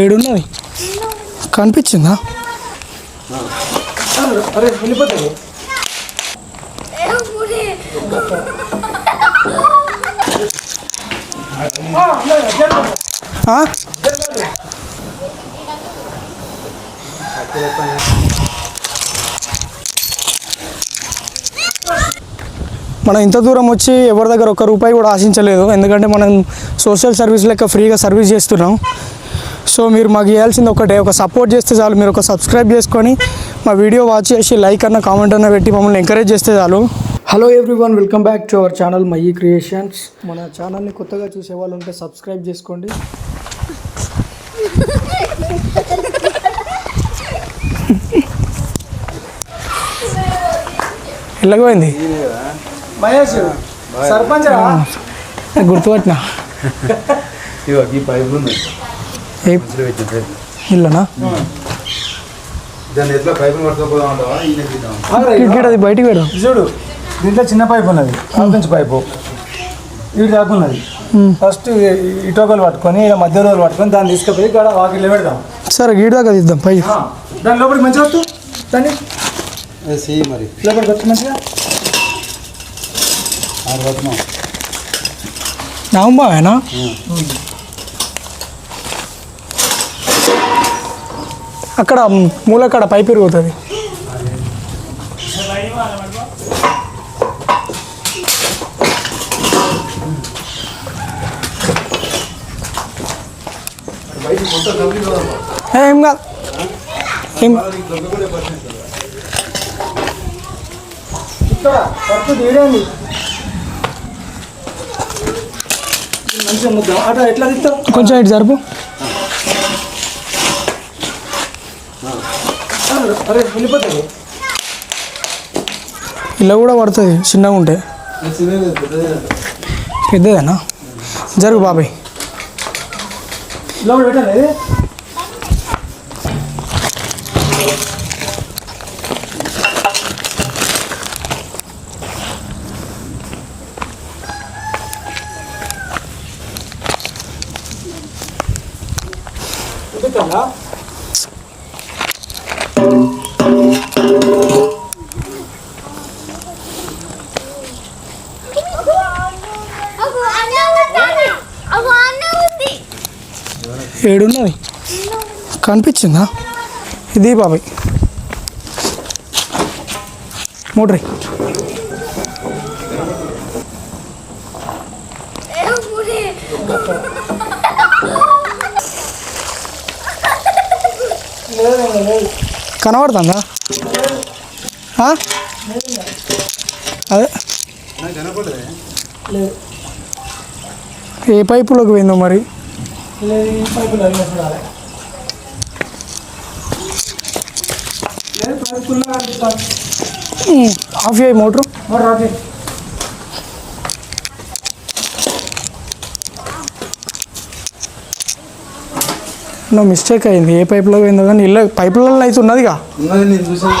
ఏడున్నది కనిపించిందా? మనం ఇంత దూరం వచ్చి ఎవరి దగ్గర ఒక్క రూపాయి కూడా ఆశించలేదు. ఎందుకంటే మనం సోషల్ సర్వీస్ లెక్క ఫ్రీగా సర్వీస్ చేస్తున్నాం. సో మీరు మాకు ఇవ్వాల్సింది ఒకటే. ఒక సపోర్ట్ చేస్తే చాలు. మీరు ఒక సబ్స్క్రైబ్ చేసుకొని మా వీడియో వాచ్ చేసి లైక్ అన్న కామెంట్ అన్న పెట్టి మమ్మల్ని ఎంకరేజ్ చేస్తే చాలు. Hello everyone welcome back to our channel Mayyi creations మన ఛానల్ని కొత్తగా చూసే వాళ్ళు ఉంటే సబ్స్క్రైబ్ చేసుకోండి. ఎలాగోయింది మహేష్ సర్పంచ్. గుర్తుపట్టిన? ఈ పైపు ఇల్లనా. గిడ అది బయటికి పెడు చూడు దీంట్లో చిన్న పైపు ఉన్నది ఆఫెన్స్ పైపు. ఇటు దాకున్నది ఫస్ట్ ఇటోకలు పట్టుకొని ఇలా మధ్య రోజులు పట్టుకొని దాన్ని తీసుకుపోయి ఇక్కడ వాకిట్లో పెడదాం. సరే గీడ దాకా తీద్దాం పై. ఆ, దాని లోపలికి మంచిగా వస్తూ దాన్ని. మరి. లోపలికి వచ్చి మంచిగా. ఆరు పట్టున్నాం అక్కడ మూలక్కడ పైపు పెరుగుతుంది. ఏ, కాదు. ఏం? కొంచెం ఇటు జరుపు. ఇలా కూడా పడుతుంది చిన్నగా ఉంటే. పెద్దదేనా జరుగు బాబాయ్. పెట్టాలి? ఇది? పెట్టాలా? ఏడున్నది కనిపించిందా ఇది బాబాయ్ మోటరీ కనబడుతుందా? అదే. ఏ పైపులోకి పోయిందో మరి? లేదు పైపుల్లో కనిపిస్తాను ఉమ్, ఆఫ్ చేయి. మోటరు మరి రాజీ నో మిస్టేక్ అయింది. ఏ పైపులో పోయిందో కానీ ఇళ్ళ పైపులలో అయితే ఉన్నదిగా. ఉన్నది నేను చూసాను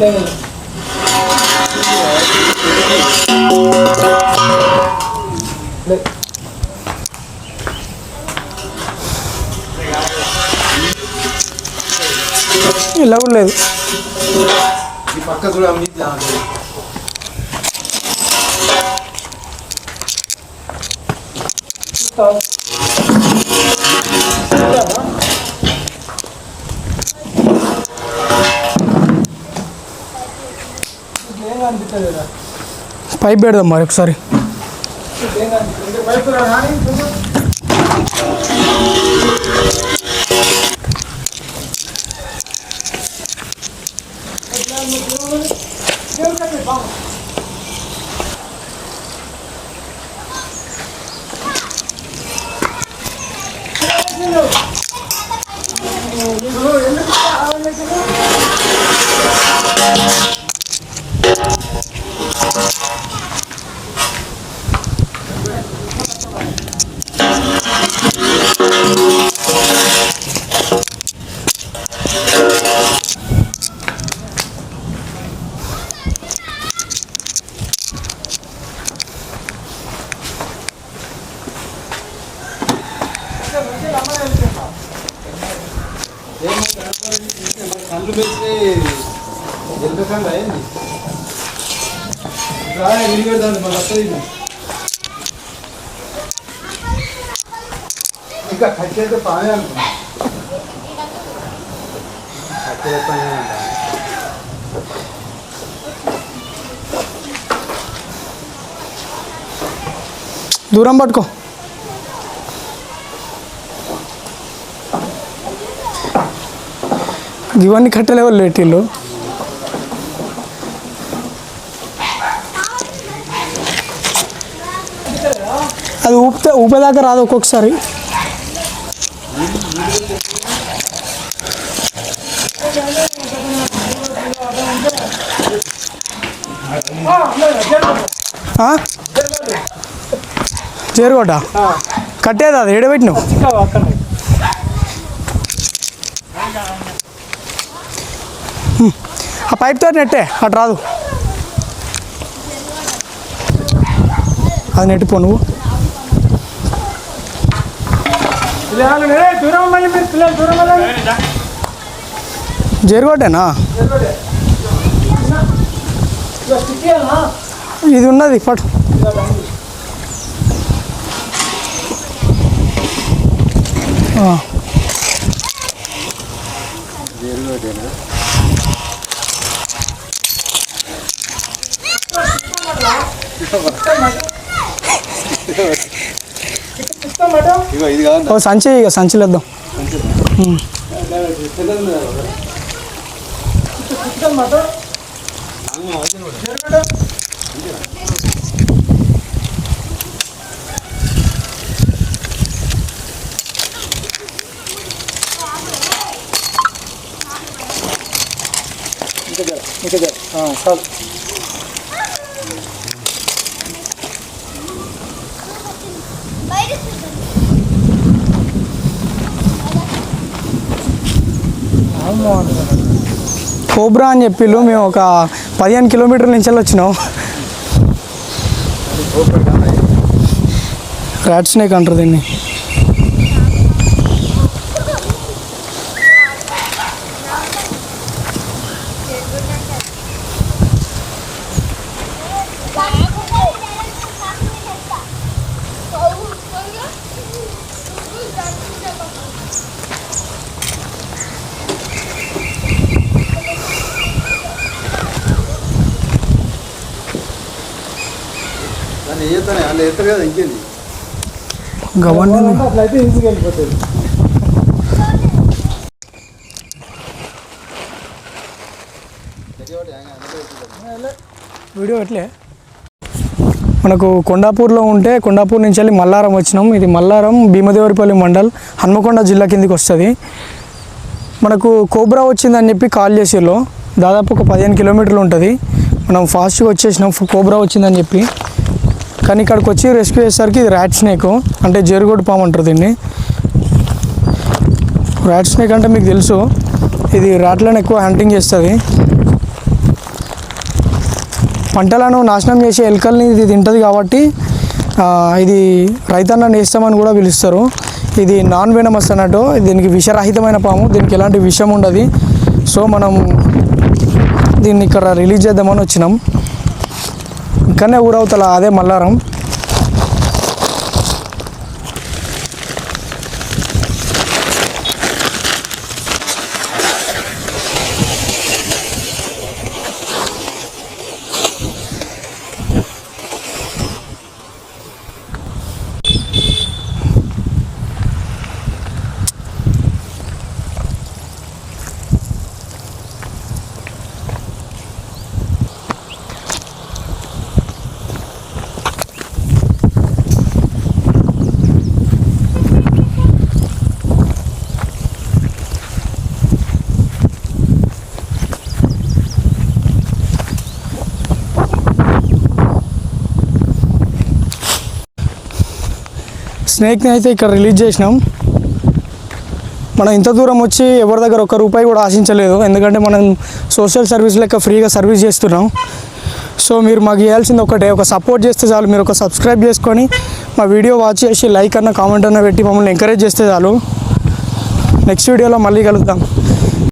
లేదు ఇలా కూడా లేదు పైప్ పెడదాం మరి ఒకసారి. పైపు రా నాని, చూడు. కళ్ళు పెట్టి ఎందుకంటే అయింది రాయ విరిగెడదాన్ని మన వస్తుంది ఇంకా కట్టేస్తే పానే అనుకున్నా కట్టేస్తే పానే అంట దూరం పట్టుకో ఇవన్నీ కట్టలేవాళ్ళు లేటిల్లు అది ఊపితే ఊపేదాకా రాదు ఒక్కొక్కసారి. ఆ? చేరుకోట కట్టేది అది ఏడబెట్టినావు? ఆ పైప్తో నెట్టే అటు రాదు. అది నెట్టిపో నువ్వు. పిల్లలు ఇది ఉన్నది మళ్ళీ మీరు పిల్లలు దూరం వెళ్ళండి జరుగుటేనా ఇక స్టిక్ చేయాలా? ఇది ఉన్నది పట్టు ఆ, ఇస్తాం మేడం ఇగో ఇది కాదు ఓ సంచి ఇక సంచిలో వేద్దాం ఇంకా ఇంకా చాలు. కోబ్రా అని చెప్పిళ్ళు మేము ఒక పదిహేను కిలోమీటర్ల నుంచి వెళ్ళి వచ్చినాం. ర్యాట్ స్నేక్ అంటారు దీన్ని. దాన్ని వేయతానే అందులో ఎత్తారు కదా ఇంకేంది? గవర్నమెంట్ పోవాలంటే అట్లయితే ఈజీగా వెళ్ళిపోతుంది వీడియో ఎట్లే? మనకు కొండాపూర్లో ఉంటే కొండాపూర్ నుంచి వెళ్ళి మల్లారం వచ్చినాం. ఇది మల్లారం భీమదేవరిపల్లి మండల్ హన్మకొండ జిల్లా కిందికి వస్తుంది. మనకు కోబ్రా వచ్చిందని చెప్పి కాల్ చేసిర్రు. దాదాపు ఒక పదిహేను కిలోమీటర్లు ఉంటుంది. మనం ఫాస్ట్గా వచ్చేసినాం. కోబ్రా వచ్చిందని చెప్పి. కానీ ఇక్కడికి వచ్చి రెస్క్యూ చేసేసరికి ఇది ర్యాట్ స్నేక్ అంటే జేరుగోడు పాము అంటారు దీన్ని. ర్యాట్ స్నేక్ అంటే మీకు తెలుసు ఇది ర్యాట్లను ఎక్కువ హంటింగ్ చేస్తుంది. పంటలను నాశనం చేసే ఎలుకల్ని ఇది తింటుంది కాబట్టి ఇది రైతన్న నేస్తామని కూడా పిలుస్తారు. ఇది నాన్ వెనమస్ అన్నట్టు దీనికి విషరహితమైన పాము దీనికి ఎలాంటి విషం ఉండదు. సో మనం దీన్ని ఇక్కడ రిలీజ్ చేద్దామని వచ్చినాం. ఇక్కడనే ఊరవుతల అదే మల్లారం. స్నేక్ని అయితే ఇక్కడ రిలీజ్ చేసినాం. మనం ఇంత దూరం వచ్చి ఎవరి దగ్గర ఒక్క రూపాయి కూడా ఆశించలేదు. ఎందుకంటే మనం సోషల్ సర్వీస్ లెక్క ఫ్రీగా సర్వీస్ చేస్తున్నాం. సో మీరు మాకు ఇవ్వాల్సింది ఒకటే ఒక సపోర్ట్ చేస్తే చాలు. మీరు ఒక సబ్స్క్రైబ్ చేసుకొని మా వీడియో వాచ్ చేసి లైక్ అన్న కామెంట్ అన్న పెట్టి మమ్మల్ని ఎంకరేజ్ చేస్తే చాలు. నెక్స్ట్ వీడియోలో మళ్ళీ కలుద్దాం.